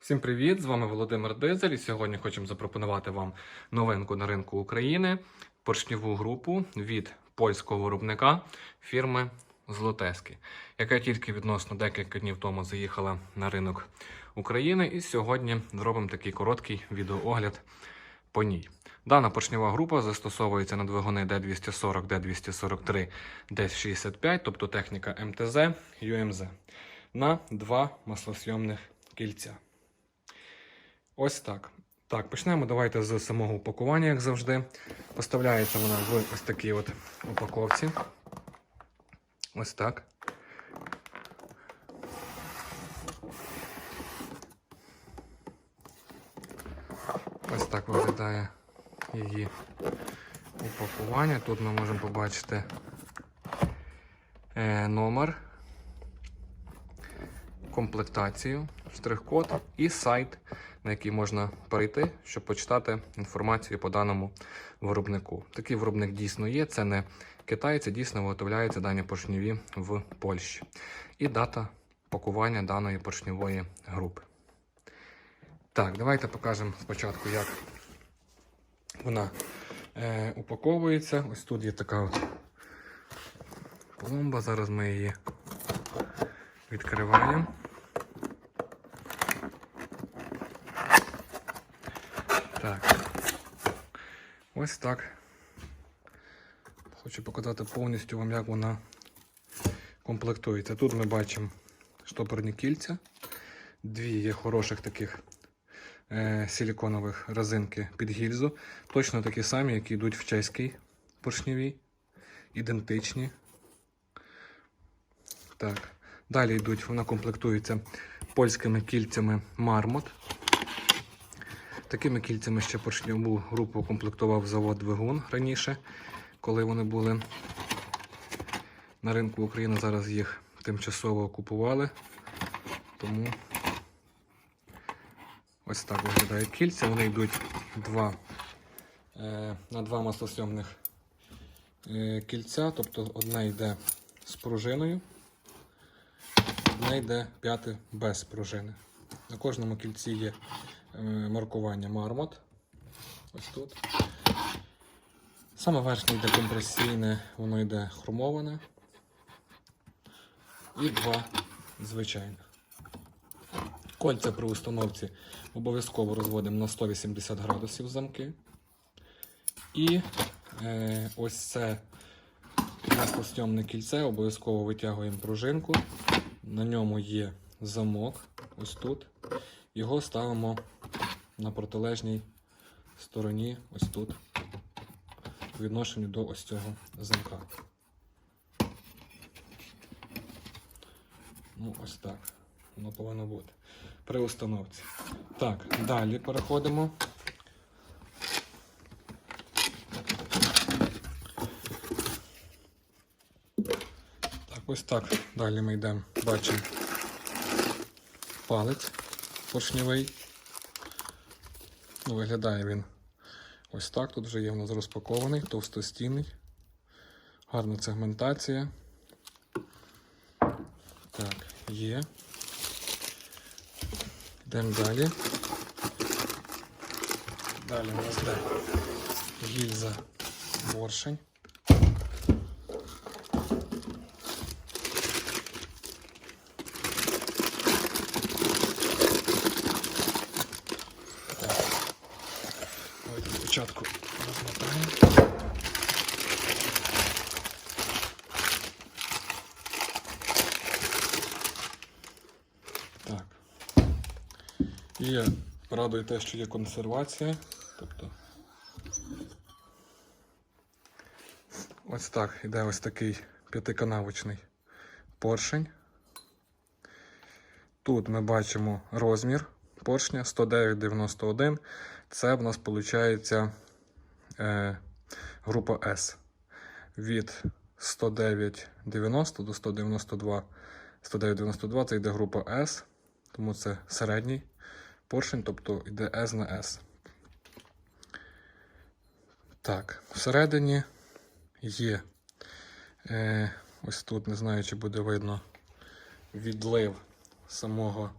Всім привіт! З вами Володимир Дизель. І сьогодні хочемо запропонувати вам новинку на ринку України поршневу групу від польського виробника фірми Злотески, яка тільки відносно декілька днів тому заїхала на ринок України. І сьогодні зробимо такий короткий відеоогляд по ній. Дана поршнева група застосовується на двигуни D240, D243, D65, тобто техніка МТЗ, UMZ, на два маслосйомних кільця. Ось так. Так, почнемо давайте з самого упакування, як завжди. Поставляється вона в ось такій от упаковці. Ось так. Ось так виглядає її упакування. Тут ми можемо побачити е, номер, комплектацію, штрих-код і сайт, на який можна перейти, щоб почитати інформацію по даному виробнику. Такий виробник дійсно є. Це не Китай, це дійсно виготовляються дані поршневі в Польщі. І дата пакування даної поршневої групи. Так, давайте покажемо спочатку, як вона е, упаковується. Ось тут є така от пломба. Зараз ми її відкриваємо. Так. Ось так. Хочу показати повністю вам, як вона комплектується. Тут ми бачимо штопорні кільця. Дві є хороших таких е, силіконових резинки під гільзу. Точно такі самі, які йдуть в чеській поршневій. Ідентичні. Так. Далі йдуть, вона комплектується польськими кільцями Мармот. Такими кільцями ще поршньову групу комплектував завод Двигун раніше, коли вони були на ринку України. Зараз їх тимчасово окупували. Тому ось так виглядають кільця. Вони йдуть два, е, на два маслосйомних е, кільця, тобто одне йде з пружиною, одне йде п'яте без пружини. На кожному кільці є маркування Мармот. Ось тут. Саме верхнє йде компресійне, воно йде хромоване. І два звичайних. Кольця при установці обов'язково розводимо на 180 градусів замки. І е, ось це маслосйомне кільце, обов'язково витягуємо пружинку. На ньому є замок, ось тут. Його ставимо на протилежній стороні, ось тут, по відношенню до ось цього замка. Ну, ось так. Воно повинно бути. При установці. Так, далі переходимо. Так, ось так. Далі ми йдемо, бачимо палець поршневий. Виглядає він ось так. Тут вже є в нас розпакований, товстостінний. Гарна сегментація. Так, є. Йдемо далі. Далі у нас де гільза боршень. Так. Давайте спочатку розмотаємо. Так. І радує те, що є консервація. Тобто ось так іде ось такий п'ятиканавочний поршень. Тут ми бачимо розмір поршня 109,91. Це в нас виходить е, група S. Від 109,90 до 192. 109,92 це йде група S, тому це середній поршень, тобто йде S на S. Так, всередині є. Е, ось тут, не знаю, чи буде видно відлив самого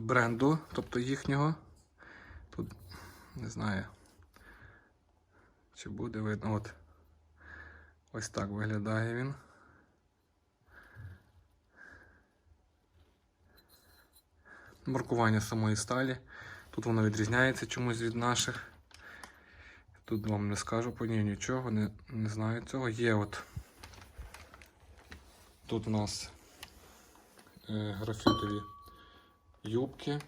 бренду, тобто їхнього. Тут не знаю, чи буде видно. От. Ось так виглядає він. Маркування самої сталі. Тут воно відрізняється чомусь від наших. Тут вам не скажу по ній нічого, не, не знаю цього. Є от. Тут у нас е, графітові юбки.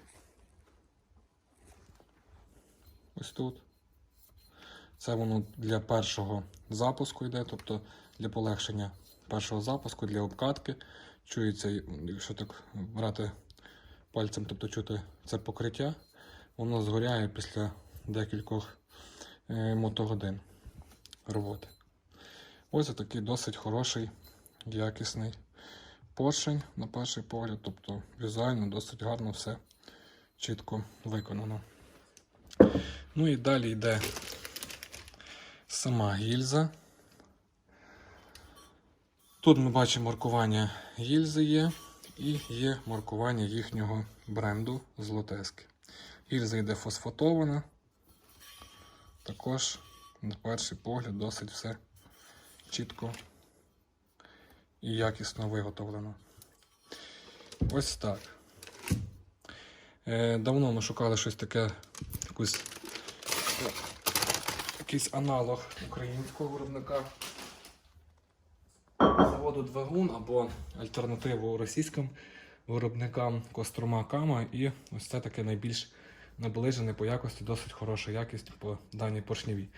Ось тут. Це воно для першого запуску йде, тобто для полегшення першого запуску, для обкатки. Чується, якщо так брати пальцем, тобто чути це покриття, воно згоряє після декількох е, мотогодин роботи. Ось такий досить хороший, якісний поршень на перший погляд, тобто візуально досить гарно все чітко виконано. Ну і далі йде сама гільза. Тут ми бачимо маркування гільзи є і є маркування їхнього бренду Злотески. Гільза йде фосфатована. Також, на перший погляд, досить все чітко і якісно виготовлено. Ось так. Е, давно ми шукали щось таке, якусь, якийсь аналог українського виробника заводу Двигун або альтернативу російським виробникам Кострома Кама. І ось це таке найбільш наближене по якості, досить хороша якість по даній поршневій.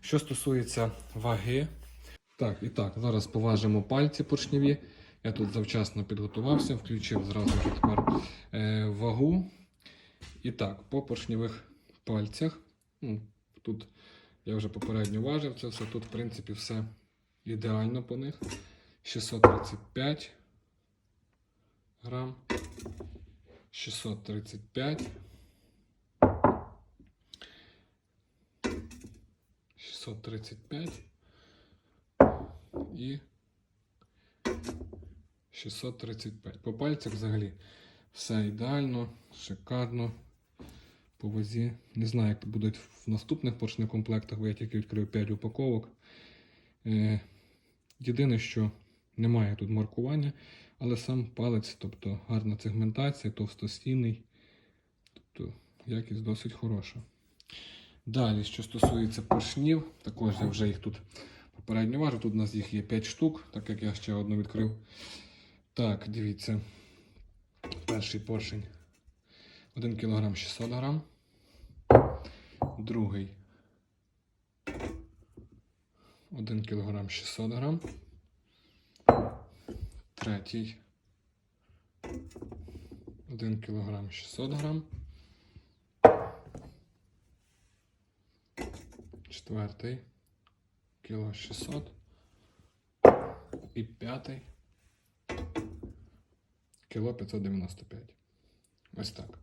Що стосується ваги, так, і так, зараз поважимо пальці поршневі. Я тут завчасно підготувався, включив зразу тепер е, вагу. І так, по поршневих пальцях. Ну, тут я вже попередньо важив це все. Тут, в принципі, все ідеально по них. 635 грам. 635. 635 і 635. По пальцях взагалі все ідеально, шикарно. По вазі. Не знаю, як будуть в наступних поршних комплектах, бо я тільки відкрив 5 упаковок. Е, єдине, що немає тут маркування, але сам палець, тобто гарна сегментація, товстостінний. Тобто якість досить хороша. Далі, що стосується поршнів, також я вже їх тут попередньо важу. Тут у нас їх є 5 штук, так як я ще одну відкрив. Так, дивіться. Перший поршень 1 кг 600 г. Другий 1 кг 600 г. Третій 1 кг 600 г. Четвертий кіло 600. І п'ятий кіло 595. Ось так.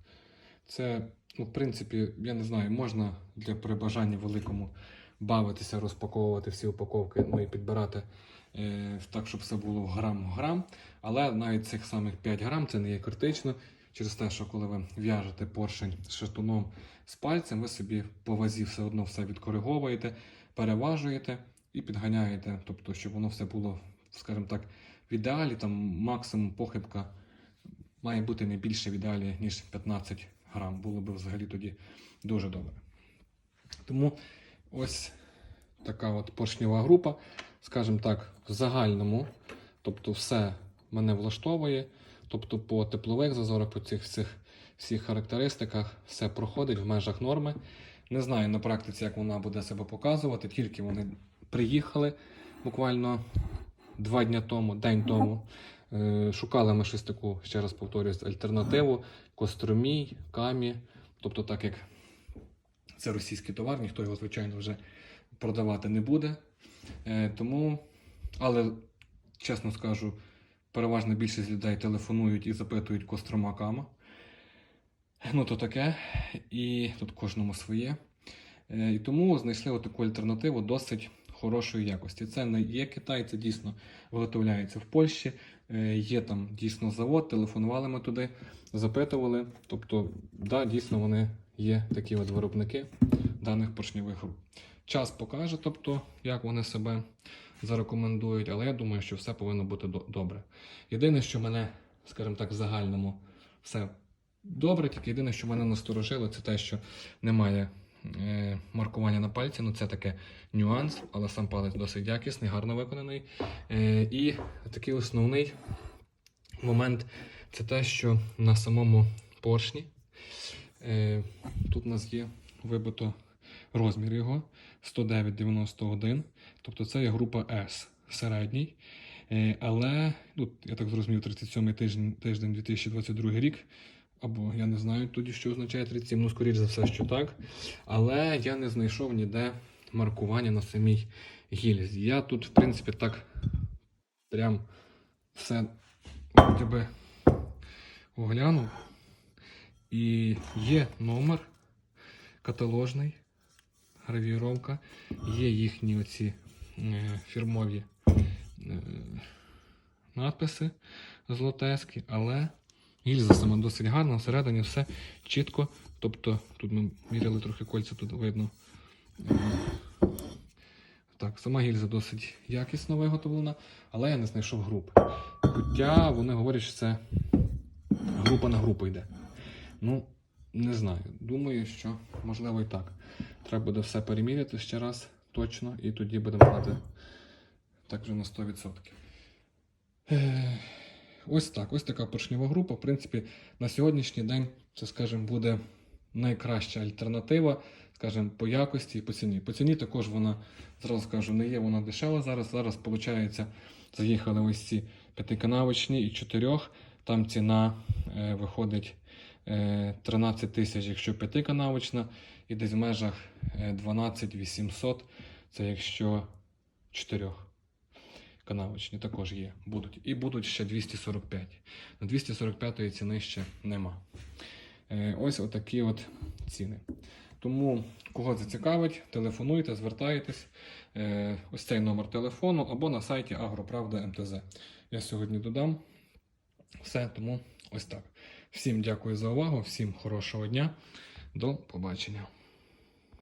Це, ну, в принципі, я не знаю, можна для при бажанні великому бавитися, розпаковувати всі упаковки, ну і підбирати так, щоб все було грам в грам. Але навіть цих самих 5 грам це не є критично. Через те, що коли ви в'яжете поршень з шатуном з пальцем, ви собі по вазі все одно все відкориговуєте, переважуєте і підганяєте, тобто, щоб воно все було, скажімо так, в ідеалі, там максимум похибка має бути не більше в ідеалі, ніж 15 грам. Було б взагалі тоді дуже добре. Тому ось така от поршнева група, скажімо так, в загальному, тобто все мене влаштовує. Тобто по теплових зазорах, по цих всіх, всіх характеристиках все проходить в межах норми. Не знаю на практиці, як вона буде себе показувати, тільки вони приїхали буквально два дні тому, день тому. Е, Шукали ми щось таку, ще раз повторюсь, альтернативу Костромій, Камі. Тобто, так як це російський товар, ніхто його, звичайно, вже продавати не буде. Е, Тому, але чесно скажу, переважна більшість людей телефонують і запитують Кострома Кама. Ну, то таке. І тут кожному своє. Е, І тому знайшли таку альтернативу досить хорошої якості. Це не є Китай, це дійсно виготовляється в Польщі. Е, Є там дійсно завод, телефонували ми туди, запитували. Тобто, да, дійсно вони є такі от виробники даних поршньових груп. Час покаже, тобто, як вони себе зарекомендують, але я думаю, що все повинно бути до- добре. Єдине, що мене, скажімо так, в загальному все добре, тільки єдине, що мене насторожило, це те, що немає е, маркування на пальці. Ну, це таке нюанс, але сам палець досить якісний, гарно виконаний. Е, і такий основний момент це те, що на самому поршні е, тут у нас є вибито розмір його 109,91. Тобто це є група S середній. Е, але, ну, я так зрозумів, 37 тиждень, тиждень 2022 рік. Або я не знаю тоді, що означає 37, ну, скоріш за все, що так. Але я не знайшов ніде маркування на самій гільзі. Я тут, в принципі, так прям все би оглянув. І є номер каталожний, гравіровка, є їхні оці е, фірмові е, надписи злотески, але гільза сама досить гарна, всередині все чітко. Тобто тут ми міряли трохи кольця, тут видно. Е, Так, сама гільза досить якісно виготовлена, але я не знайшов групи. Хоча вони говорять, що це група на групу йде. Ну, не знаю. Думаю, що можливо і так. Треба буде все переміряти ще раз точно, і тоді будемо брати так вже на 100%. Е, Ось так, ось така поршнева група. В принципі, на сьогоднішній день це, скажімо, буде найкраща альтернатива, скажімо, по якості і по ціні. По ціні також вона, зразу скажу, не є вона дешева зараз. Зараз, виходить, заїхали ось ці п'ятиканавочні і чотирьох. Там ціна е, виходить 13 тисяч, якщо п'ятиканавочна, і десь в межах е, 12 800, це якщо чотирьох. Канавочні також є, будуть. І будуть ще 245. На 245 ціни ще нема. Е, ось отакі от ціни. Тому, кого зацікавить, телефонуйте, звертайтесь. Е, ось цей номер телефону або на сайті Агроправда МТЗ. Я сьогодні додам. Все, тому ось так. Всім дякую за увагу, всім хорошого дня. До побачення.